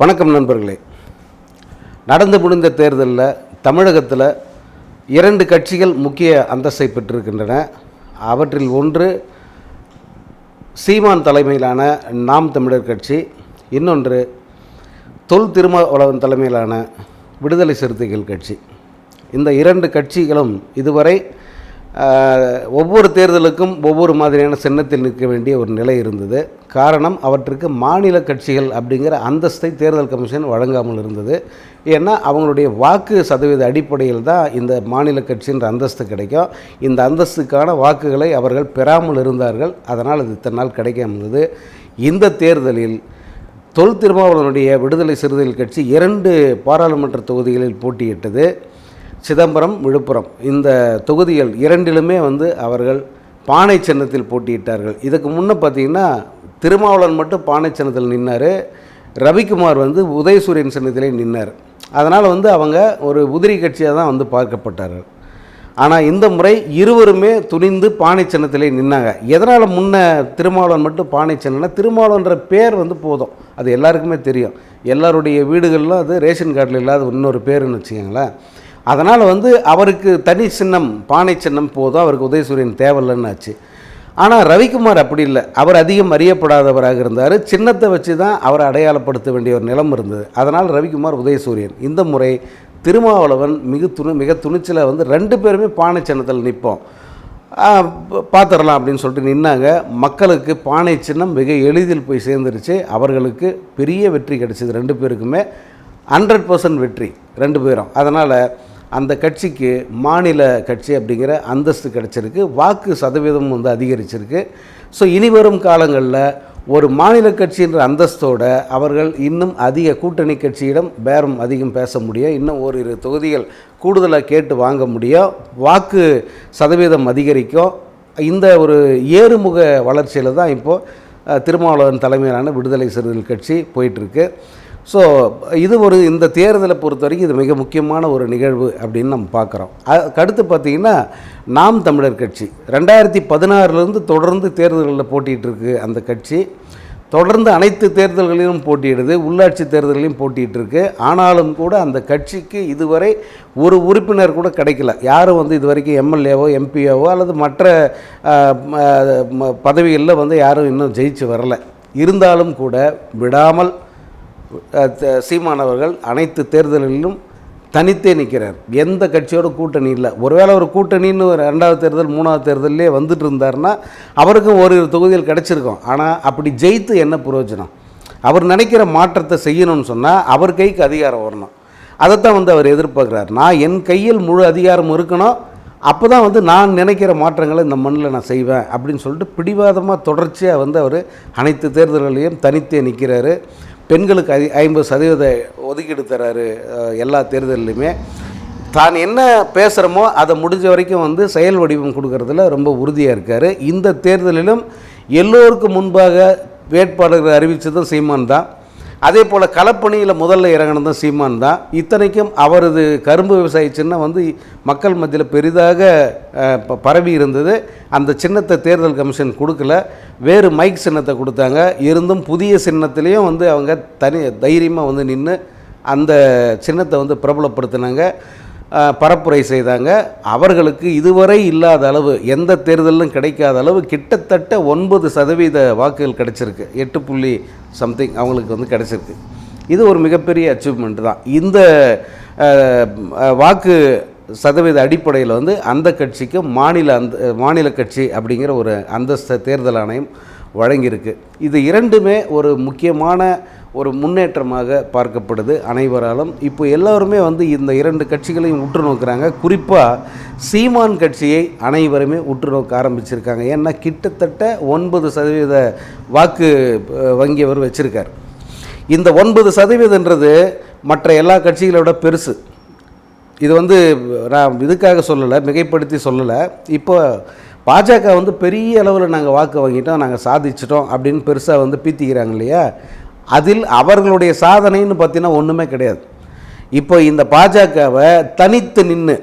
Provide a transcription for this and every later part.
வணக்கம் நண்பர்களே. நடந்து முடிந்த தேர்தலில் தமிழகத்தில் இரண்டு கட்சிகள் முக்கிய அந்தஸ்தை பெற்றிருக்கின்றன. அவற்றில் ஒன்று சீமான் தலைமையிலான நாம் தமிழர் கட்சி இன்னொன்று தொல் திருமாவளவன் தலைமையிலான விடுதலை சிறுத்தைகள் கட்சி. இந்த இரண்டு கட்சிகளும் இதுவரை ஒவ்வொரு தேர்தலுக்கும் ஒவ்வொரு மாதிரியான சின்னத்தில் நிற்க வேண்டிய ஒரு நிலை இருந்தது. காரணம் அவற்றுக்கு மாநில கட்சிகள் அப்படிங்கிற அந்தஸ்தை தேர்தல் கமிஷன் வழங்காமல் இருந்தது. ஏன்னா அவங்களுடைய வாக்கு சதவீத அடிப்படையில் தான் இந்த மாநில கட்சின்ற அந்தஸ்து கிடைக்கும். இந்த அந்தஸ்துக்கான வாக்குகளை அவர்கள் பெறாமல் இருந்தார்கள். அதனால் அது இத்தனை நாள் கிடைக்காம இருந்தது. இந்த தேர்தலில் தொல் திருமாவளவனுடைய விடுதலை சிறுத்தைகள் கட்சி இரண்டு பாராளுமன்ற தொகுதிகளில் போட்டியிட்டது. சிதம்பரம் விழுப்புரம். இந்த தொகுதிகள் இரண்டிலுமே வந்து அவர்கள் பானை சின்னத்தில் போட்டியிட்டார்கள். இதுக்கு முன்னே பார்த்தீங்கன்னா திருமாவளவன் மட்டும் பானை சின்னத்தில் நின்னார். ரவிக்குமார் வந்து உதயசூரியன் சின்னத்திலே நின்னார். அதனால் வந்து அவங்க ஒரு உதிரி கட்சியாக தான் வந்து பார்க்கப்பட்டார்கள். ஆனால் இந்த முறை இருவருமே துணிந்து பானை சின்னத்திலே நின்னாங்க. எதனால் முன்ன திருமாவளவன் மட்டும் பானை சின்னம்னா திருமாவளவன்ற பேர் வந்து போதும். அது எல்லாருக்குமே தெரியும். எல்லாருடைய வீடுகளிலும் அது ரேஷன் கார்டில் இல்லாத இன்னொரு பேருன்னு வச்சுக்கோங்களேன். அதனால் வந்து அவருக்கு தனி சின்னம் பானை சின்னம் போதும் அவருக்கு உதயசூரியன் தேவையில்லைன்னு ஆச்சு ஆனால் ரவிக்குமார் அப்படி இல்லை. அவர் அதிகம் அறியப்படாதவராக இருந்தார். சின்னத்தை வச்சு தான் அவரை அடையாளப்படுத்த வேண்டிய ஒரு நிலம் இருந்தது. அதனால் ரவிக்குமார் உதயசூரியன். இந்த முறை திருமாவளவன் மிக துணி மிக துணிச்சலை வந்து ரெண்டு பேருமே பானை சின்னத்தில் நிற்போம். பார்த்துடலாம் அப்படின்னு சொல்லிட்டு நின்னாங்க. மக்களுக்கு பானை சின்னம் மிக எளிதில் போய் சேர்ந்துருச்சு. அவர்களுக்கு பெரிய வெற்றி கிடைச்சிது ரெண்டு பேருக்குமே. ஹண்ட்ரட் பர்சன்ட் வெற்றி ரெண்டு பேரும். அதனால் அந்த கட்சிக்கு மாநில கட்சி அப்படிங்கிற அந்தஸ்து கிடச்சிருக்கு. வாக்கு சதவீதம் வந்து அதிகரிச்சிருக்கு. ஸோ இனி வரும் காலங்களில் ஒரு மாநில கட்சின்ற அந்தஸ்தோடு அவர்கள் இன்னும் அதிக கூட்டணி கட்சியிடம் பேரம் அதிகம் பேச முடியும் இன்னும் ஓரிரு தொகுதிகள் கூடுதலாக கேட்டு வாங்க முடியும் வாக்கு சதவீதம் அதிகரிக்கும் இந்த ஒரு ஏறுமுக வளர்ச்சியில் தான் இப்போது திருமாவளவன் தலைமையிலான விடுதலை சிறுத்தைகள் கட்சி போயிட்டுருக்கு ஸோ இது ஒரு இந்த தேர்தலை பொறுத்த வரைக்கும் இது மிக முக்கியமான ஒரு நிகழ்வு அப்படின்னு நம்ம பார்க்குறோம். அடுத்து பார்த்திங்கன்னா நாம் தமிழர் கட்சி. ரெண்டாயிரத்தி பதினாறுலேருந்து தொடர்ந்து தேர்தல்களில் போட்டிகிட்டு அந்த கட்சி. தொடர்ந்து அனைத்து தேர்தல்களிலும் போட்டியிடுது உள்ளாட்சி தேர்தல்களையும் போட்டிகிட்டு இருக்கு ஆனாலும் கூட அந்த கட்சிக்கு இதுவரை ஒரு உறுப்பினர் கூட கிடைக்கல. யாரும் வந்து இது வரைக்கும் எம்எல்ஏவோ எம்பிஓவோ அல்லது மற்ற பதவிகளில் வந்து யாரும் இன்னும் ஜெயிச்சு வரல. இருந்தாலும் கூட விடாமல் சீமானவர்கள் அனைத்து தேர்தல்களிலும் தனித்தே நிற்கிறார். எந்த கட்சியோட கூட்டணி இல்லை. ஒருவேளை ஒரு கூட்டணின்னு ஒரு ரெண்டாவது தேர்தல் மூணாவது தேர்தல்லே வந்துட்டு இருந்தாருன்னா அவருக்கும் ஒரு தொகுதியில் கிடச்சிருக்கும். ஆனால் அப்படி ஜெயித்து என்ன பிரயோஜனம் அவர் நினைக்கிற மாற்றத்தை செய்யணும்னு சொன்னால் அவர் கைக்கு அதிகாரம் வரணும். அதைத்தான் வந்து அவர் எதிர்பார்க்குறார். நான் என் கையில் முழு அதிகாரம் இருக்கணும். அப்போ தான் வந்து நான் நினைக்கிற மாற்றங்களை இந்த மண்ணில் நான் செய்வேன் அப்படின்னு சொல்லிட்டு பிடிவாதமாக தொடர்ச்சியாக வந்து அவர் அனைத்து தேர்தல்களையும் தனித்தே நிற்கிறாரு பெண்களுக்கு ஐ ஐம்பது சதவீத ஒதுக்கீடு தராரு எல்லா தேர்தல்லையுமே. தான் என்ன பேசுகிறோமோ அதை முடிஞ்ச வரைக்கும் வந்து செயல் வடிவம் கொடுக்கறதுல ரொம்ப உறுதியாக இருக்கார். இந்த தேர்தலிலும் எல்லோருக்கும் முன்பாக வேட்பாளர்கள் அறிவித்ததும் சீமான் தான். அதே போல் களப்பணியில் முதல்ல இறங்கினதும் சீமான் தான். இத்தனைக்கும் அவரது கரும்பு விவசாய சின்னம் வந்து மக்கள் மத்தியில் பெரிதாக ப- பரவி இருந்தது. அந்த சின்னத்தை தேர்தல் கமிஷன் கொடுக்கல. வேறு மைக் சின்னத்தை கொடுத்தாங்க. இருந்தும் புதிய சின்னத்திலையும் வந்து அவங்க தனி தைரியமாக வந்து நின்று அந்த சின்னத்தை வந்து பிரபலப்படுத்தினாங்க. பரப்புரை செய்தாங்க. அவர்களுக்கு இதுவரை இல்லாத அளவு எந்த தேர்தலிலும் கிடைக்காத அளவு கிட்டத்தட்ட ஒன்பது சதவீத வாக்குகள் கிடைச்சிருக்கு. எட்டு புள்ளி சம்திங் அவங்களுக்கு வந்து கிடைச்சிருக்கு. இது ஒரு மிகப்பெரிய அச்சீவ்மெண்ட் தான். இந்த வாக்கு சதவீத அடிப்படையில் வந்து அந்த கட்சிக்கு மாநில அந்த மாநில கட்சி அப்படிங்கிற ஒரு அந்தஸ்த தேர்தல் ஆணையம் வழங்கியிருக்கு. இது இரண்டுமே ஒரு முக்கியமான ஒரு முன்னேற்றமாக பார்க்கப்படுது அனைவராலும். இப்போ எல்லாருமே வந்து இந்த இரண்டு கட்சிகளையும் உற்று நோக்குறாங்க. குறிப்பாக சீமான் கட்சியை அனைவருமே உற்று நோக்க ஆரம்பிச்சிருக்காங்க. ஏன்னா கிட்டத்தட்ட ஒன்பது சதவீத வாக்கு வங்கி அவர் வச்சுருக்கார். இந்த ஒன்பது சதவீதன்றது மற்ற எல்லா கட்சிகளோட பெருசு. இது வந்து நான் இதுக்காக சொல்லலை மிகைப்படுத்தி சொல்லலை. இப்போ பாஜக வந்து பெரிய அளவில் நாங்கள் வாக்கு வாங்கிட்டோம் நாங்கள் சாதிச்சிட்டோம் அப்படின்னு பெருசாக வந்து பீத்திக்கிறாங்க இல்லையா? அதில் அவர்களுடைய சாதனைன்னு பார்த்தீங்கன்னா ஒன்றுமே கிடையாது. இப்போ இந்த பாஜகவை தனித்து நின்று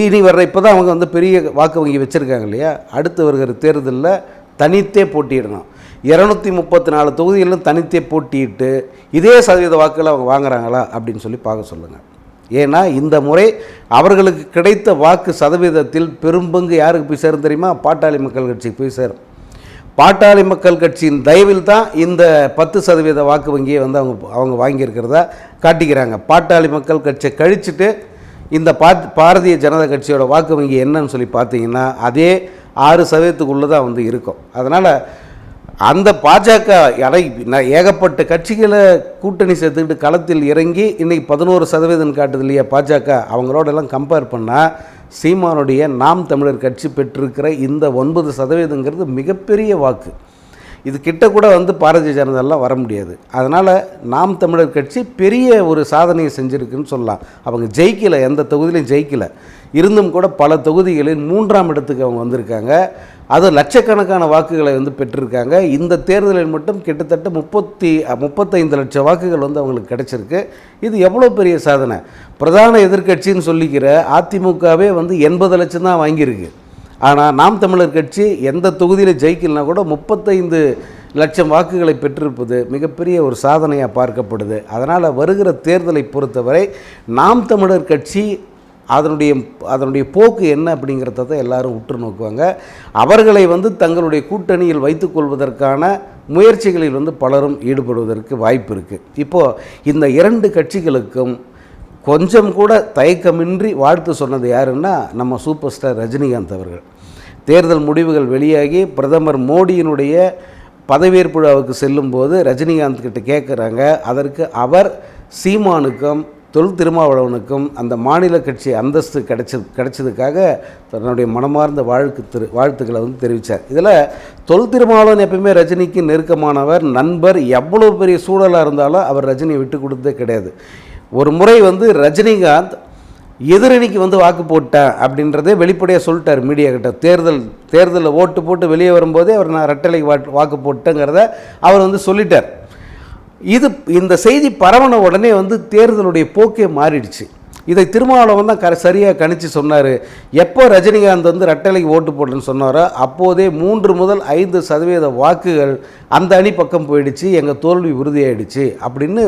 இனி வர்ற இப்போ தான் அவங்க வந்து பெரிய வாக்கு வங்கி வச்சுருக்காங்க இல்லையா? அடுத்து வருகிற தேர்தலில் தனித்தே போட்டியிடணும். இரநூத்தி முப்பத்தி நாலு தொகுதிகளிலும் தனித்தே போட்டியிட்டு இதே சதவீத வாக்குகளை அவங்க வாங்குறாங்களா அப்படின்னு சொல்லி பார்க்க சொல்லுங்கள் ஏன்னா இந்த முறை அவர்களுக்கு கிடைத்த வாக்கு சதவீதத்தில் பெரும்பங்கு யாருக்கு போய் சேரும் தெரியுமா? பாட்டாளி மக்கள் கட்சிக்கு போய் சேரும். பாட்டாளி மக்கள் கட்சியின் தயவில் தான் இந்த பத்து சதவீத வாக்கு வங்கியை வந்து அவங்க அவங்க வாங்கியிருக்கிறதா காட்டிக்கிறாங்க. பாட்டாளி மக்கள் கட்சியை கழிச்சிட்டு இந்த பா பாரதிய ஜனதா கட்சியோட வாக்கு வங்கி என்னன்னு சொல்லி பார்த்தீங்கன்னா அதே ஆறு சதவீதத்துக்குள்ளே தான் வந்து இருக்கும். அதனால் அந்த பாஜக அலை ஏகப்பட்ட கட்சிகளை கூட்டணி சேர்த்துக்கிட்டு களத்தில் இறங்கி இன்னைக்கு பதினோரு சதவீதம் காட்டுது இல்லையா பாஜக. அவங்களோட எல்லாம் கம்பேர் பண்ணால் சீமானுடைய நாம் தமிழர் கட்சி பெற்றிருக்கிற இந்த ஒன்பது சதவீதங்கிறது மிகப்பெரிய வாக்கு. இது கிட்ட கூட வந்து பாரதிய ஜனதாலாம் வர முடியாது. அதனால் நாம் தமிழர் கட்சி பெரிய ஒரு சாதனையை செஞ்சுருக்குன்னு சொல்லலாம். அவங்க ஜெயிக்கலை எந்த தொகுதியிலையும் ஜெயிக்கலை. இருந்தும் கூட பல தொகுதிகளில் மூன்றாம் இடத்துக்கு அவங்க வந்திருக்காங்க. அது லட்சக்கணக்கான வாக்குகளை வந்து பெற்றிருக்காங்க. இந்த தேர்தலில் மட்டும் கிட்டத்தட்ட முப்பத்தி முப்பத்தைந்து லட்சம் வாக்குகள் வந்து அவங்களுக்கு கிடைச்சிருக்கு. இது எவ்வளோ பெரிய சாதனை? பிரதான எதிர்க்கட்சின்னு சொல்லிக்கிற அதிமுகவே வந்து எண்பது லட்சம் தான் வாங்கியிருக்கு. ஆனால் நாம் தமிழர் கட்சி எந்த தொகுதியில் ஜெயிக்கலனா கூட முப்பத்தைந்து லட்சம் வாக்குகளை பெற்றிருப்பது மிகப்பெரிய ஒரு சாதனையாக பார்க்கப்படுது. அதனால் வருகிற தேர்தலை பொறுத்தவரை நாம் தமிழர் கட்சி அதனுடைய அதனுடைய போக்கு என்ன அப்படிங்கிறத தான் எல்லாரும் உற்று நோக்குவாங்க. அவர்களை வந்து தங்களுடைய கூட்டணியில் வைத்துக்கொள்வதற்கான முயற்சிகளில் வந்து பலரும் ஈடுபடுவதற்கு வாய்ப்பு இருக்குது இப்போது இந்த இரண்டு கட்சிகளுக்கும் கொஞ்சம் கூட தயக்கமின்றி வாழ்த்து சொன்னது யாருன்னா நம்ம சூப்பர் ஸ்டார் ரஜினிகாந்த் அவர்கள். தேர்தல் முடிவுகள் வெளியாகி பிரதமர் மோடியினுடைய பதவியேற்பு விழாவுக்கு செல்லும்போது ரஜினிகாந்த் கிட்ட கேட்குறாங்க அதற்கு அவர் சீமானுக்கும் தொல் திருமாவளவனுக்கும் அந்த மாநில கட்சி அந்தஸ்து கிடைச்சது கிடைச்சதுக்காக தன்னுடைய மனமார்ந்த வாழ்க்கு திரு வாழ்த்துக்களை வந்து தெரிவித்தார் இதில் தொல் திருமாவளவன் எப்பயுமே ரஜினிக்கு நெருக்கமானவர் நண்பர் எவ்வளோ பெரிய சூழலாக இருந்தாலும் அவர் ரஜினியை விட்டு கொடுத்ததே கிடையாது. ஒரு முறை வந்து ரஜினிகாந்த் எதிரணிக்கு வந்து வாக்கு போட்டேன் அப்படின்றதே வெளிப்படையாக சொல்லிட்டார் மீடியா கிட்ட. தேர்தல் தேர்தலில் ஓட்டு போட்டு வெளியே வரும்போதே அவர் நான் ரெட்டலைக்கு வாட் வாக்கு போட்டேங்கிறத அவர் வந்து சொல்லிட்டார். இது இந்த செய்தி பரவன உடனே வந்து தேர்தலுடைய போக்கே மாறிடுச்சு. இதை திருமாவளவன் தான் க சரியாக கணித்து சொன்னார். எப்போ ரஜினிகாந்த் வந்து ரெட்டலைக்கு ஓட்டு போட்டேன்னு சொன்னாரோ அப்போதே மூன்று முதல் ஐந்து சதவீத வாக்குகள் அந்த அணி பக்கம் போயிடுச்சு எங்கள் தோல்வி உறுதியாயிடுச்சு அப்படின்னு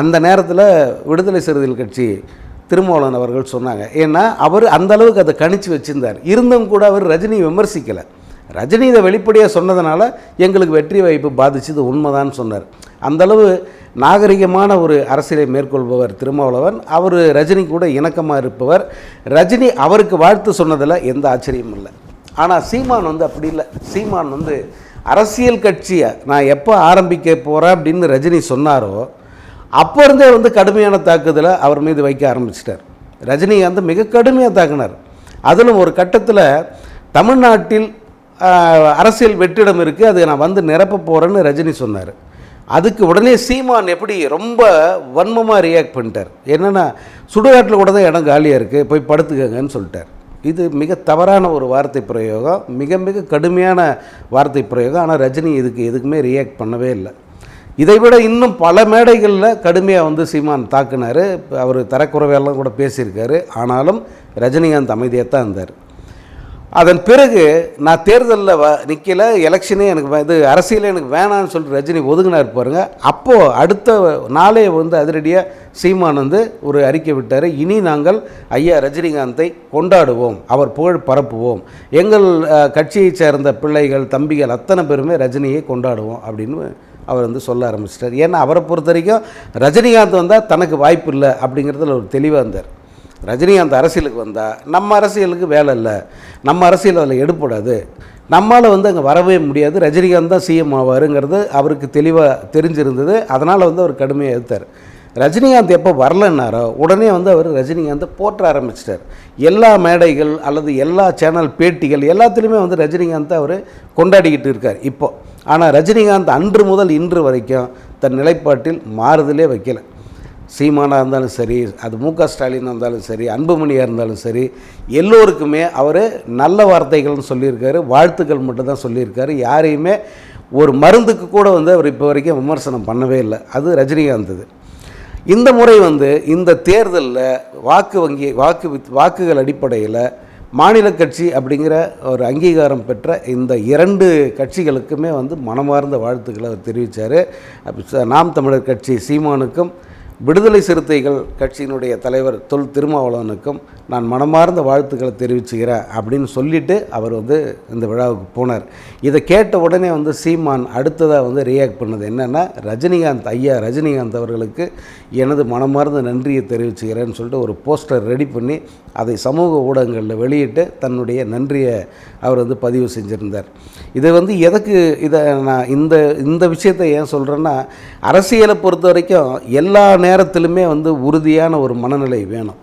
அந்த நேரத்தில் விடுதலை சிறுத்தைகள் கட்சி திருமாவளவன் அவர்கள் சொன்னாங்க. ஏன்னா அவர் அந்த அளவுக்கு அதை கணிச்சு வச்சுருந்தார். இருந்தும் கூட அவர் ரஜினி விமர்சிக்கலை. ரஜினி இதை வெளிப்படையாக சொன்னதுனால எங்களுக்கு வெற்றி வாய்ப்பு பாதிச்சது உண்மைதான் சொன்னார். அந்தளவு நாகரிகமான ஒரு அரசியலை மேற்கொள்பவர் திருமாவளவன். அவர் ரஜினி கூட இணக்கமாக இருப்பவர். ரஜினி அவருக்கு வாழ்த்து சொன்னதில் எந்த ஆச்சரியமும் இல்லை. ஆனால் சீமான் வந்து அப்படி இல்லை. சீமான் வந்து அரசியல் கட்சியை நான் எப்போ ஆரம்பிக்க போகிறேன் அப்படின்னு ரஜினி சொன்னாரோ அப்போ இருந்தே வந்து கடுமையான தாக்குதலை அவர் மீது வைக்க ஆரம்பிச்சிட்டார். ரஜினிகாந்த் மிக கடுமையாக தாக்கினார். அதிலும் ஒரு கட்டத்தில் தமிழ்நாட்டில் அரசியல் வெற்றிடம் இருக்குது அதை நான் வந்து நிரப்ப போகிறேன்னு ரஜினி சொன்னார். அதுக்கு உடனே சீமான் எப்படி ரொம்ப வன்மமாக ரியாக்ட் பண்ணிட்டார். என்னென்னா சுடுகாட்டில் கூட தான் இடம் காலியாக இருக்குது போய் படுத்துக்கங்கன்னு சொல்லிட்டார். இது மிக தவறான ஒரு வார்த்தை பிரயோகம் மிக மிக கடுமையான வார்த்தை பிரயோகம். ஆனால் ரஜினி இதுக்கு எதுக்குமே ரியாக்ட் பண்ணவே இல்லை. இதை விட இன்னும் பல மேடைகளில் கடுமையாக வந்து சீமான் தாக்குனார். அவர் தரக்குறைவெல்லாம் கூட பேசியிருக்காரு. ஆனாலும் ரஜினிகாந்த் அமைதியாக தான் இருந்தார். அதன் பிறகு நான் தேர்தலில் வ நிற்கல எலெக்ஷனே எனக்கு இது அரசியலே எனக்கு வேணான்னு சொல்லிட்டு ரஜினி ஒதுங்கினார் பாருங்கள் அப்போது அடுத்த நாளே வந்து அதிரடியாக சீமான் வந்து ஒரு அறிக்கை விட்டார். இனி நாங்கள் ஐயா ரஜினிகாந்தை கொண்டாடுவோம். அவர் புகழ் பரப்புவோம். எங்கள் கட்சியைச் சேர்ந்த பிள்ளைகள் தம்பிகள் அத்தனை பேருமே ரஜினியை கொண்டாடுவோம் அப்படின்னு அவர் வந்து சொல்ல ஆரம்பிச்சிட்டார். ஏன்னா அவரை பொறுத்த வரைக்கும் ரஜினிகாந்த் வந்தால் தனக்கு வாய்ப்பு இல்லை அப்படிங்கிறதுல ஒரு தெளிவாக இருந்தார். ரஜினிகாந்த் அரசியலுக்கு வந்தால் நம்ம அரசியலுக்கு வேலை இல்லை நம்ம அரசியல் அதில் எடுப்படாது நம்மால் வந்து அங்கே வரவே முடியாது ரஜினிகாந்த் தான் சிஎம் ஆவாருங்கிறது அவருக்கு தெளிவாக தெரிஞ்சிருந்தது அதனால் வந்து அவர் கடுமையாக எதிர்த்தார். ரஜினிகாந்த் எப்போ வரலன்னாரோ உடனே வந்து அவர் ரஜினிகாந்தை போற்ற ஆரம்பிச்சிட்டார். எல்லா மேடைகள் அல்லது எல்லா சேனல் பேட்டிகள் எல்லாத்துலேயுமே வந்து ரஜினிகாந்தை அவர் கொண்டாடிக்கிட்டு இருக்கார் இப்போது ஆனால் ரஜினிகாந்த் அன்று முதல் இன்று வரைக்கும் தன் நிலைப்பாட்டில் மாறுதலே வைக்கலை. சீமானாக இருந்தாலும் சரி அது மு க ஸ்டாலினாக இருந்தாலும் சரி அன்புமணியாக இருந்தாலும் சரி எல்லோருக்குமே அவர் நல்ல வார்த்தைகள்னு சொல்லியிருக்காரு வாழ்த்துக்கள் மட்டும் தான் சொல்லியிருக்காரு. யாரையுமே ஒரு மருந்துக்கு கூட வந்து அவர் இப்போ வரைக்கும் விமர்சனம் பண்ணவே இல்லை. அது ரஜினிகாந்த் இது இந்த முறை வந்து இந்த தேர்தலில் வாக்கு வங்கி வாக்கு வித்- வாக்குகள் அடிப்படையில் மாநில கட்சி அப்படிங்கிற ஒரு அங்கீகாரம் பெற்ற இந்த இரண்டு கட்சிகளுக்குமே வந்து மனமார்ந்த வாழ்த்துக்களை அவர் தெரிவித்தார் நாம் தமிழர் கட்சி சீமானுக்கும் விடுதலை சிறுத்தைகள் கட்சியினுடைய தலைவர் தொல் திருமாவளவனுக்கும் நான் மனமார்ந்த வாழ்த்துக்களை தெரிவிச்சுக்கிறேன் அப்படின்னு சொல்லிட்டு அவர் வந்து இந்த விழாவுக்கு போனார். இதை கேட்ட உடனே வந்து சீமான் அடுத்ததாக வந்து ரியாக்ட் பண்ணது என்னென்னா ரஜினிகாந்த் ஐயா ரஜினிகாந்த் அவர்களுக்கு எனது மனமார்ந்த நன்றியை தெரிவிச்சுக்கிறேன்னு சொல்லிட்டு ஒரு போஸ்டர் ரெடி பண்ணி அதை சமூக ஊடகங்களில் வெளியிட்டு தன்னுடைய நன்றியை அவர் வந்து பதிவு செஞ்சுருந்தார். இதை வந்து எதுக்கு இதை நான் இந்த இந்த விஷயத்தை ஏன் சொல்கிறேன்னா அரசியலை பொறுத்த வரைக்கும் எல்லா நேரத்திலுமே வந்து உறுதியான ஒரு மனநிலை வேணும்.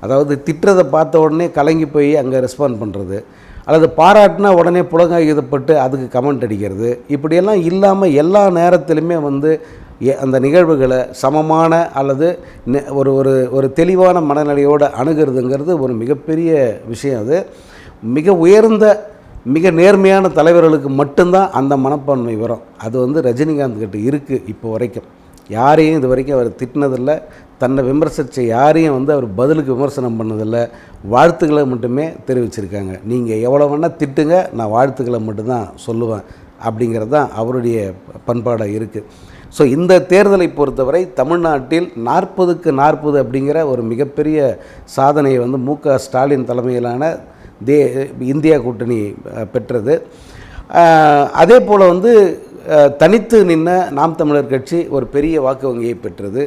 அதாவது திட்டுறதை பார்த்த உடனே கலங்கி போய் அங்கே ரெஸ்பாண்ட் பண்ணுறது அல்லது பாராட்டினா உடனே புலங்காகிதப்பட்டு அதுக்கு கமெண்ட் அடிக்கிறது. இப்படியெல்லாம் இல்லாமல் எல்லா நேரத்திலுமே வந்து எ- அந்த நிகழ்வுகளை சமமான அல்லது நெ- ஒரு ஒரு ஒரு தெளிவான மனநிலையோடு அணுகிறதுங்கிறது ஒரு மிகப்பெரிய விஷயம் அது. மிக உயர்ந்த மிக நேர்மையான தலைவர்களுக்கு மட்டும்தான் அந்த மனப்பான்மை வரும். அது வந்து ரஜினிகாந்த் கிட்ட இருக்குது இப்போ வரைக்கும். யாரையும் இது வரைக்கும் அவர் திட்டினதில்லை. தன்னை விமர்சித்த யாரையும் வந்து அவர் பதிலுக்கு விமர்சனம் பண்ணதில்லை. வாழ்த்துக்களை மட்டுமே தெரிவிச்சிருக்காங்க. நீங்கள் எவ்வளோ வேணால் திட்டுங்க நான் வாழ்த்துக்களை மட்டும்தான் சொல்லுவேன் அப்படிங்கிறது தான் அவருடைய பண்பாடாக இருக்குது ஸோ இந்த தேர்தலை பொறுத்தவரை தமிழ்நாட்டில் நாற்பதுக்கு நாற்பது அப்படிங்கிற ஒரு மிகப்பெரிய சாதனையை வந்து மு ஸ்டாலின் தலைமையிலான தே இந்தியா கூட்டணி பெற்றது. அதே போல் வந்து தனித்து நின்ன நாம் தமிழர் கட்சி ஒரு பெரிய வாக்கு வங்கியை பெற்றது.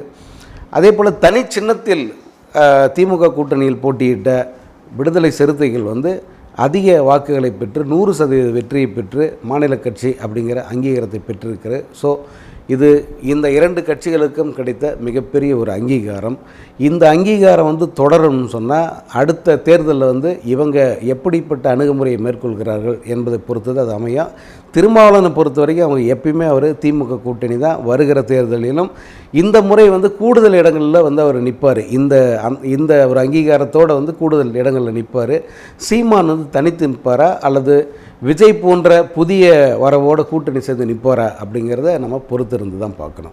அதே போல் தனி சின்னத்தில் திமுக கூட்டணியில் போட்டியிட்ட விடுதலை சிறுத்தைகள் வந்து அதிக வாக்குகளை பெற்று நூறு சதவீத வெற்றியை பெற்று மாநில கட்சி அப்படிங்கிற அங்கீகாரத்தை பெற்றிருக்கிறது. ஸோ இது இந்த இரண்டு கட்சிகளுக்கும் கிடைத்த மிகப்பெரிய ஒரு அங்கீகாரம். இந்த அங்கீகாரம் வந்து தொடரும்னு சொன்னால் அடுத்த தேர்தலில் வந்து இவங்க எப்படிப்பட்ட அணுகுமுறையை மேற்கொள்கிறார்கள் என்பதை பொறுத்தது அது அமையும் திருமாவளவனை பொறுத்த வரைக்கும் அவங்க எப்பயுமே அவர் திமுக கூட்டணி தான் வருகிற தேர்தலிலும். இந்த முறை வந்து கூடுதல் இடங்களில் வந்து அவர் நிற்பார் இந்த அந் இந்த ஒரு அங்கீகாரத்தோடு வந்து கூடுதல் இடங்களில் நிற்பார் சீமான் வந்து தனித்து நிற்பாரா? அல்லது விஜய் போன்ற புதிய வரவோட கூட்டணி சேர்ந்து நிற்பாரா அப்படிங்கிறத நம்ம பொறுத்திருந்து தான் பார்க்கணும்.